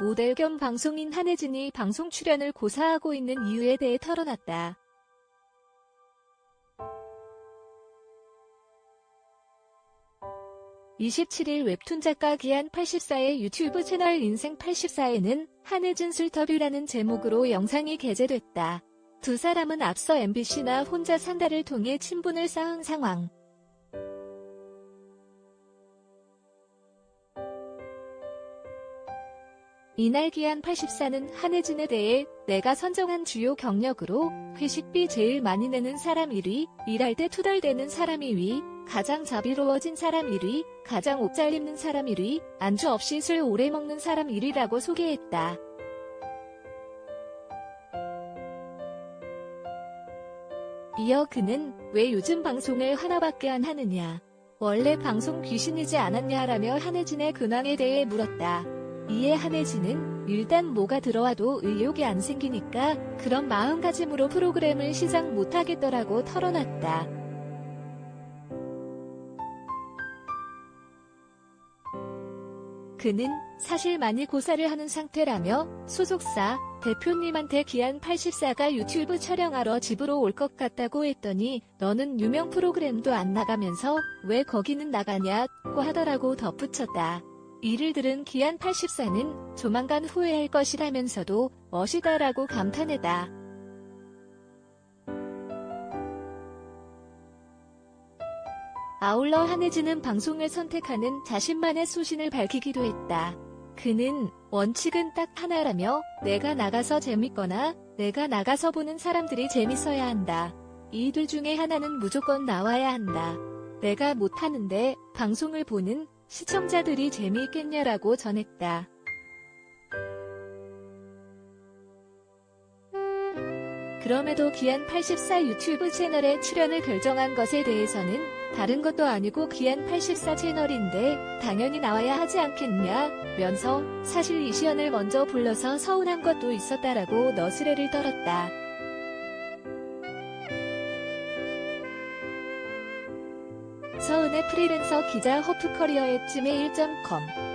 모델 겸 방송인 한혜진이 방송 출연을 고사하고 있는 이유에 대해 털어놨다. (27일) 웹툰 작가 기한 84의 유튜브 채널 인생 84에는 한혜진 술터뷰라는 제목으로 영상이 게재됐다. 두 사람은 앞서 MBC나 혼자 산다를 통해 친분을 쌓은 상황. 이날 기한 84는 한혜진에 대해 내가 선정한 주요 경력으로 회식비 제일 많이 내는 사람 1위, 일할 때 투덜대는 사람 2위, 가장 자비로워진 사람 1위, 가장 옷 잘 입는 사람 1위, 안주 없이 술 오래 먹는 사람 1위라고 소개했다. 이어 그는 왜 요즘 방송을 하나밖에 안 하느냐. 원래 방송 귀신이지 않았냐라며 한혜진의 근황에 대해 물었다. 이에 한혜진은 일단 뭐가 들어와도 의욕이 안 생기니까 그런 마음가짐으로 프로그램을 시작 못하겠더라고 털어놨다. 그는 사실 많이 고사를 하는 상태라며 소속사 대표님한테 기한 84가 유튜브 촬영하러 집으로 올 것 같다고 했더니 너는 유명 프로그램도 안 나가면서 왜 거기는 나가냐고 하더라고 덧붙였다. 이를 들은 기한 84는 조만간 후회할 것이라면서도 멋이다라고 감탄했다. 아울러 한혜진은 방송을 선택하는 자신만의 소신을 밝히기도 했다. 그는 원칙은 딱 하나라며 내가 나가서 재밌거나 내가 나가서 보는 사람들이 재밌어야 한다. 이 둘 중에 하나는 무조건 나와야 한다. 내가 못하는데 방송을 보는 시청자들이 재미있겠냐라고 전했다. 그럼에도 기한 84 유튜브 채널에 출연을 결정한 것에 대해서는 다른 것도 아니고 기한 84 채널인데 당연히 나와야 하지 않겠냐 면서 사실 이시연을 먼저 불러서 서운한 것도 있었다라고 너스레를 떨었다. 서은의 프리랜서 기자 허프커리어의 찜의 1.com